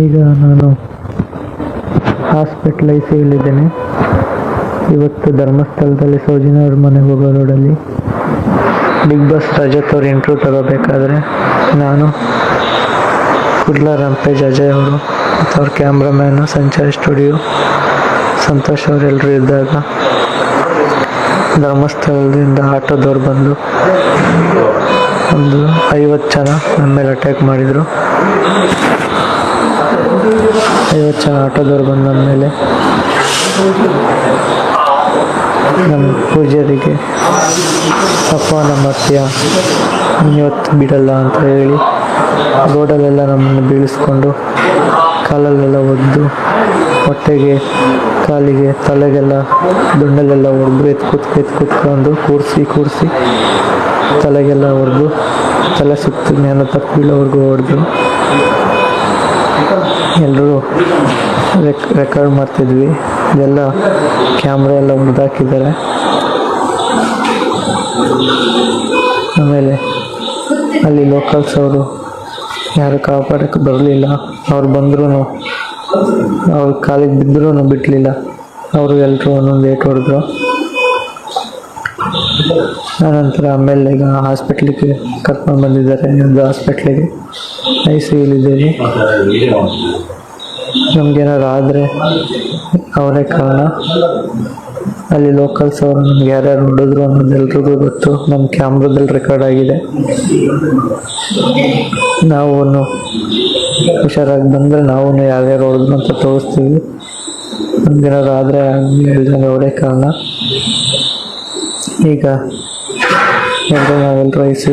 ಈಗ ನಾನು hospital I ಸಿಯಲ್ಲಿದ್ದೇನೆ ಇವತ್ತು ಧರ್ಮಸ್ಥಳದಲ್ಲಿ ಸೋಜಿನವ್ರ ಮನೆಗೆ ಹೋಗೋ ರೋಡಲ್ಲಿ ಬಿಗ್ ಬಾಸ್ ರಜತ್ ಅವ್ರ ಇಂಟ್ರ್ಯೂ ತಗೋಬೇಕಾದ್ರೆ ನಾನು ಕುಡ್ಲ ರಂಪೇಜ್ ಅಜಯ್ ಅವರು ಮತ್ತು ಅವ್ರ ಕ್ಯಾಮ್ರಾಮ್ಯಾನು ಸಂಚಾರಿ ಸ್ಟುಡಿಯೋ ಸಂತೋಷ್ ಅವರೆಲ್ಲರೂ ಇದ್ದಾಗ ಧರ್ಮಸ್ಥಳದಿಂದ ಆಟೋದವ್ರು ಬಂದು ಒಂದು ಐವತ್ತು ಜನ ನಮ್ಮ ಮೇಲೆ ಅಟ್ಯಾಕ್ ಮಾಡಿದರು. ಐವತ್ತು ಜನ ಆಟೋದವ್ರು ಬಂದು ನನ್ನ ಮೇಲೆ ನಮ್ಮ ಪೂಜಾರಿಗೆ, ಪಪ್ಪ, ನಮ್ಮ ಅತ್ತೆಯ ಇವತ್ತು ಬಿಡಲ್ಲ ಅಂತ ಹೇಳಿ ರೋಡಲ್ಲೆಲ್ಲ ನಮ್ಮನ್ನು ಬೀಳಿಸ್ಕೊಂಡು ಕಾಲಲ್ಲೆಲ್ಲ ಒದ್ದು ಹೊಟ್ಟೆಗೆ, ಕಾಲಿಗೆ, ತಲೆಗೆಲ್ಲ ದುಂಡಲ್ಲೆಲ್ಲ ಹೊಡೆದು ಎತ್ ಕುತ್ ಎತ್ ಕುತ್ಕೊಂಡು ಕೂರಿಸಿ ಕೂರಿಸಿ ತಲೆಗೆಲ್ಲ ಹೊಡೆದು ತಲೆ ಸುತ್ತ ಜ್ಞಾನ ತಪ್ಪು ಹೊಡೆದು ಎಲ್ಲರೂ ರೆಕ್ ರೆಕಾರ್ಡ್ ಮಾಡ್ತಿದ್ವಿ. ಇದೆಲ್ಲ ಕ್ಯಾಮ್ರಾ ಎಲ್ಲ ಮುರಿದಾಕಿದ್ದಾರೆ ಆಮೇಲೆ ಅಲ್ಲಿ ಲೋಕಲ್ಸ್ ಅವರು ಯಾರು ಕಾಪಾಡಕ್ಕೆ ಬರಲಿಲ್ಲ. ಅವ್ರು ಬಂದ್ರೂ ಅವ್ರ ಕಾಲಿಗೆ ಬಿದ್ದರೂ ಬಿಡಲಿಲ್ಲ ಅವರು ಎಲ್ಲರೂ ಒಂದೊಂದು ಏಟ್ ಹೊಡೆದ್ರು. ಆನಂತರ ಆಮೇಲೆ ಈಗ ಹಾಸ್ಪಿಟ್ಲಿಗೆ ಕರ್ಕೊಂಡು ಬಂದಿದ್ದಾರೆ ಒಂದು ಹಾಸ್ಪಿಟ್ಲಿಗೆ. ಐ ಸಿ ಯುಲಿದ್ದೇವೆ ನಮಗೇನಾದ್ರು ಆದರೆ ಅವರೇ ಕಾರಣ. ಅಲ್ಲಿ ಲೋಕಲ್ಸ್ ಅವರು ನಮ್ಗೆ ಯಾರ್ಯಾರು ನೋಡಿದ್ರು ಅನ್ನೋದು ಎಲ್ರಿಗೂ ಗೊತ್ತು. ನಮ್ಮ ಕ್ಯಾಮ್ರದಲ್ಲಿ ರೆಕಾರ್ಡ್ ಆಗಿದೆ. ನಾವು ಹುಷಾರಾಗಿ ಬಂದರೆ ನಾವು ಯಾರ್ಯಾರು ಹೊಡೆದ್ರು ಅಂತ ತೋರಿಸ್ತೀವಿ. ನಮ್ಗೇನಾದ್ರು ಆದರೆ ಅವರೇ ಕಾರಣ. ಈಗ ಎಲ್ಲರೂ ನಾವೆಲ್ಲರೂ ಐ ಸಿ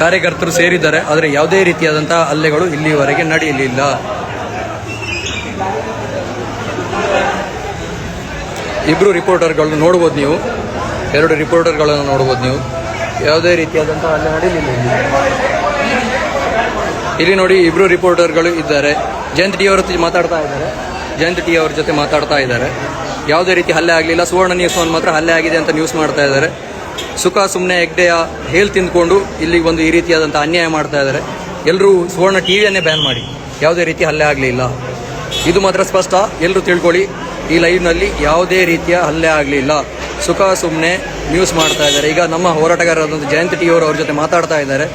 ಕಾರ್ಯಕರ್ತರು ಸೇರಿದ್ದಾರೆ, ಆದರೆ ಯಾವುದೇ ರೀತಿಯಾದಂತಹ ಹಲ್ಲೆಗಳು ಇಲ್ಲಿಯವರೆಗೆ ನಡೆಯಲಿಲ್ಲ. ಇಬ್ರು ರಿಪೋರ್ಟರ್ಗಳನ್ನು ನೋಡ್ಬೋದು ನೀವು. ಎರಡು ರಿಪೋರ್ಟರ್ಗಳನ್ನು ನೋಡ್ಬೋದು ನೀವು. ಯಾವುದೇ ರೀತಿಯಾದಂತಹ ಹಲ್ಲೆ ನಡೆಯಲಿಲ್ಲ ಇಲ್ಲಿ. ನೋಡಿ ಇಬ್ರು ರಿಪೋರ್ಟರ್ಗಳು ಇದ್ದಾರೆ. ಜಯಂತ್ ಟಿ ಅವರ ಮಾತಾಡ್ತಾ ಇದ್ದಾರೆ. ಜಯಂತ್ ಟಿ ಅವ್ರ ಜೊತೆ ಮಾತಾಡ್ತಾ ಇದ್ದಾರೆ. ಯಾವುದೇ ರೀತಿ ಹಲ್ಲೆ ಆಗಲಿಲ್ಲ. ಸುವರ್ಣ ನ್ಯೂಸ್ ಒಂದು ಮಾತ್ರ ಹಲ್ಲೆ ಆಗಿದೆ ಅಂತ ನ್ಯೂಸ್ ಮಾಡ್ತಾ ಇದ್ದಾರೆ. ಸುಖ ಸುಮ್ಮನೆ ಹೆಗ್ಡೆಯ ಹೇಳಿ ತಿಂದ್ಕೊಂಡು ಇಲ್ಲಿಗೆ ಬಂದು ಈ ರೀತಿಯಾದಂಥ ಅನ್ಯಾಯ ಮಾಡ್ತಾ ಇದ್ದಾರೆ. ಎಲ್ಲರೂ ಸುವರ್ಣ ಟಿವಿಯನ್ನೇ ಬ್ಯಾನ್ ಮಾಡಿ. ಯಾವುದೇ ರೀತಿ ಹಲ್ಲೆ ಆಗಲಿಲ್ಲ ಇದು ಮಾತ್ರ ಸ್ಪಷ್ಟ. ಎಲ್ಲರೂ ತಿಳ್ಕೊಳ್ಳಿ. ಈ ಲೈವ್ನಲ್ಲಿ ಯಾವುದೇ ರೀತಿಯ ಹಲ್ಲೆ ಆಗಲಿಲ್ಲ ಸುಖ ಸುಮ್ಮನೆ ನ್ಯೂಸ್ ಮಾಡ್ತಾ ಇದ್ದಾರೆ. ಈಗ ನಮ್ಮ ಹೋರಾಟಗಾರರಾದಂಥ ಜಯಂತ್ ಟಿ ಅವರು ಅವ್ರ ಜೊತೆ ಮಾತಾಡ್ತಾ ಇದ್ದಾರೆ.